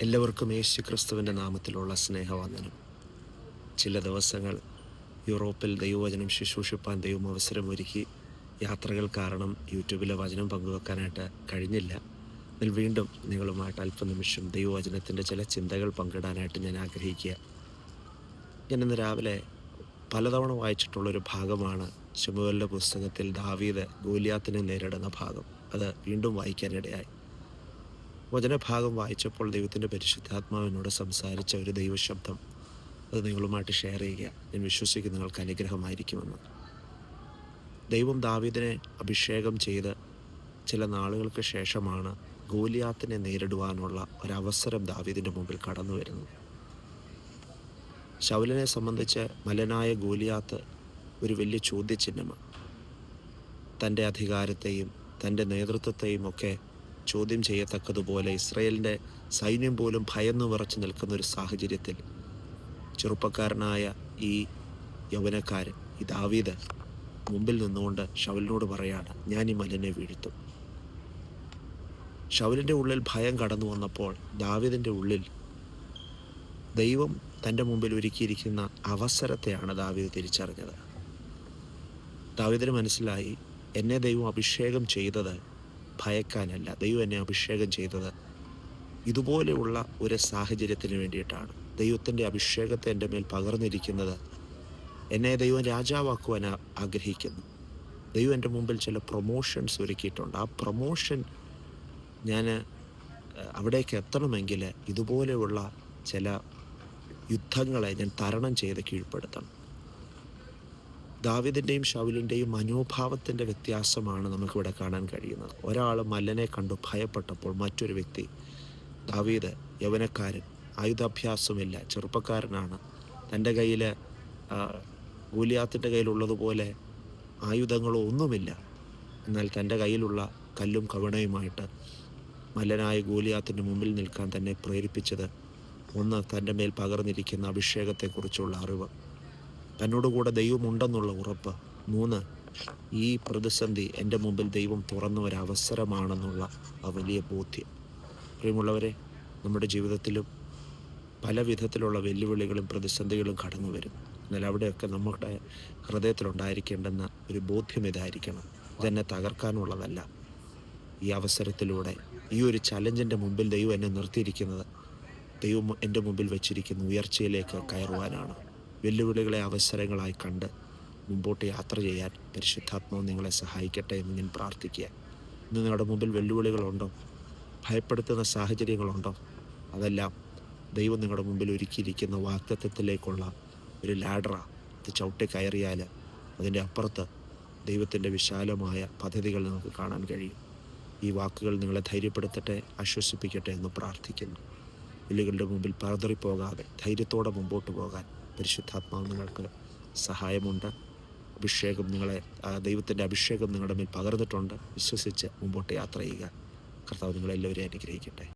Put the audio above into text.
എല്ലാവർക്കും യേശു ക്രിസ്തുവിന്റെ നാമത്തിലുള്ള സ്നേഹവന്ദനം. ചില ദിവസങ്ങൾ യൂറോപ്പിൽ ദൈവവചനം ശുശ്രൂഷിപ്പാൻ ദൈവം അവസരമൊരുക്കി യാത്രകൾ കാരണം യൂട്യൂബിലെ വചനം പങ്കുവെക്കാനായിട്ട് കഴിഞ്ഞില്ല. എന്നാൽ വീണ്ടും നിങ്ങളുമായിട്ട് അല്പനിമിഷം ദൈവവചനത്തിന്റെ ചില ചിന്തകൾ പങ്കിടാനായിട്ട് ഞാൻ ആഗ്രഹിക്കുക. ഞാൻ ഇന്ന് രാവിലെ പലതവണ വായിച്ചിട്ടുള്ളൊരു ഭാഗമാണ് ശമുവലിന്റെ പുസ്തകത്തിൽ ദാവീദ് ഗോലിയാത്തിനെ നേരിടുന്ന ഭാഗം. അത് വീണ്ടും വായിക്കാനിടയായി. വചനഭാഗം വായിച്ചപ്പോൾ ദൈവത്തിന്റെ പരിശുദ്ധാത്മാവിനോട് സംസാരിച്ച ഒരു ദൈവശബ്ദം അത് നിങ്ങളുമായിട്ട് ഷെയർ ചെയ്യുക. ഞാൻ വിശ്വസിക്കുന്നു നിങ്ങൾക്ക് അനുഗ്രഹമായിരിക്കുമെന്ന്. ദൈവം ദാവീദിനെ അഭിഷേകം ചെയ്ത് ചില നാളുകൾക്ക് ശേഷമാണ് ഗോലിയാത്തിനെ നേരിടുവാനുള്ള ഒരവസരം ദാവീദിന്റെ മുമ്പിൽ കടന്നു വരുന്നത്. ശൗലിനെ സംബന്ധിച്ച് മലനായ ഗോലിയാത്ത് ഒരു വലിയ ചോദ്യചിഹ്നമാണ്. തന്റെ അധികാരത്തെയും തന്റെ നേതൃത്വത്തെയും ഒക്കെ ചോദ്യം ചെയ്യത്തക്കതുപോലെ ഇസ്രയേലിന്റെ സൈന്യം പോലും ഭയന്ന് വിറച്ച് നിൽക്കുന്ന ഒരു സാഹചര്യത്തിൽ ചെറുപ്പക്കാരനായ ഈ യൗവനക്കാരൻ ഈ ദാവീദ് മുമ്പിൽ നിന്നുകൊണ്ട് ഷവലിനോട് പറയാണ് ഞാൻ ഈ മലിനെ വീഴ്ത്തും. ഷവലിന്റെ ഉള്ളിൽ ഭയം കടന്നു വന്നപ്പോൾ ദാവീദിന്റെ ഉള്ളിൽ ദൈവം തന്റെ മുമ്പിൽ ഒരുക്കിയിരിക്കുന്ന അവസരത്തെയാണ് ദാവീദ് തിരിച്ചറിഞ്ഞത്. ദാവീദിന് മനസ്സിലായി എന്നെ ദൈവം അഭിഷേകം ചെയ്തത് ഭയക്കാനല്ല ദൈവം എന്നെ അഭിഷേകം ചെയ്തത്. ഇതുപോലെയുള്ള ഒരു സാഹചര്യത്തിന് വേണ്ടിയിട്ടാണ് ദൈവത്തിന്റെ അഭിഷേകത്തെ എന്റെ മേൽ പകർന്നിരിക്കുന്നത്. എന്നെ ദൈവം രാജാവാക്കുവാൻ ആഗ്രഹിക്കുന്നു. ദൈവം എന്റെ മുമ്പിൽ ചില പ്രൊമോഷൻസ് ഒരുക്കിയിട്ടുണ്ട്. ആ പ്രൊമോഷൻ ഞാൻ അവിടേക്ക് എത്തണമെങ്കിൽ ഇതുപോലെയുള്ള ചില യുദ്ധങ്ങളെ ഞാൻ തരണം ചെയ്ത് കീഴ്പ്പെടുത്തണം. ദാവിദിന്റെയും ഷൗലിന്റെയും മനോഭാവത്തിന്റെ വ്യത്യാസമാണ് നമുക്കിവിടെ കാണാൻ കഴിയുന്നത്. ഒരാൾ മല്ലനെ കണ്ടു ഭയപ്പെട്ടപ്പോൾ മറ്റൊരു വ്യക്തി ദാവീദ് യൗവനക്കാരൻ ആയുധാഭ്യാസമില്ല ചെറുപ്പക്കാരനാണ്. തന്റെ കയ്യിൽ ഗൂലിയാത്തിന്റെ കയ്യിലുള്ളതുപോലെ ആയുധങ്ങളോ ഒന്നുമില്ല. എന്നാൽ തന്റെ കയ്യിലുള്ള കല്ലും കവണയുമായിട്ട് മല്ലനായ ഗോലിയാത്തിന്റെ മുമ്പിൽ നിൽക്കാൻ തന്നെ പ്രേരിപ്പിച്ചത് ഒന്ന് തന്റെ മേൽ പകർന്നിരിക്കുന്ന അഭിഷേകത്തെക്കുറിച്ചുള്ള അറിവ്. തന്നോടുകൂടെ ദൈവമുണ്ടെന്നുള്ള ഉറപ്പ്. മൂന്ന് ഈ പ്രതിസന്ധി എന്റെ മുമ്പിൽ ദൈവം തുറന്ന ഒരവസരമാണെന്നുള്ള ആ വലിയ ബോധ്യം. പ്രിയമുള്ളവരെ നമ്മുടെ ജീവിതത്തിലും പല വിധത്തിലുള്ള വെല്ലുവിളികളും പ്രതിസന്ധികളും കടന്നു വരും. എന്നാൽ അവിടെയൊക്കെ നമ്മുടെ ഹൃദയത്തിലുണ്ടായിരിക്കേണ്ടെന്ന ഒരു ബോധ്യം ഇതായിരിക്കണം. ഇതെന്നെ തകർക്കാനുള്ളതല്ല. ഈ അവസരത്തിലൂടെ ഈ ഒരു ചലഞ്ചിന്റെ മുമ്പിൽ ദൈവം എന്നെ നിർത്തിയിരിക്കുന്നത് ദൈവം എന്റെ മുമ്പിൽ വെച്ചിരിക്കുന്ന ഉയർച്ചയിലേക്ക് കയറുവാനാണ്. വെല്ലുവിളികളെ അവസരങ്ങളായി കണ്ട് മുമ്പോട്ട് യാത്ര ചെയ്യാൻ പരിശുദ്ധാത്മാവ് നിങ്ങളെ സഹായിക്കട്ടെ എന്ന് ഞാൻ പ്രാർത്ഥിക്കുക ഇന്ന് നിങ്ങളുടെ മുമ്പിൽ വെല്ലുവിളികളുണ്ടോ? ഭയപ്പെടുത്തുന്ന സാഹചര്യങ്ങളുണ്ടോ? അതെല്ലാം ദൈവം നിങ്ങളുടെ മുമ്പിൽ ഒരുക്കിയിരിക്കുന്ന വാക്തത്വത്തിലേക്കുള്ള ഒരു ലാഡറ അത് ചവിട്ടി കയറിയാൽ അതിന്റെ അപ്പുറത്ത് ദൈവത്തിന്റെ വിശാലമായ പദ്ധതികൾ നമുക്ക് കാണാൻ കഴിയും. ഈ വാക്കുകൾ നിങ്ങളെ ധൈര്യപ്പെടുത്തട്ടെ ആശ്വസിപ്പിക്കട്ടെ എന്ന് പ്രാർത്ഥിക്കുന്നു. വെല്ലുകളുടെ മുമ്പിൽ പറതറിപ്പോകാതെ ധൈര്യത്തോടെ മുമ്പോട്ട് പോകാൻ പരിശുദ്ധാത്മാവ് നിങ്ങൾക്ക് സഹായമുണ്ട്. അഭിഷേകം നിങ്ങളെ ദൈവത്തിന്റെ അഭിഷേകം നിങ്ങളുടെ മേൽ പകർന്നിട്ടുണ്ട്. വിശ്വസിച്ച് മുമ്പോട്ട് യാത്ര ചെയ്യുക. കർത്താവ് നിങ്ങളെല്ലാവരെയും അനുഗ്രഹിക്കട്ടെ.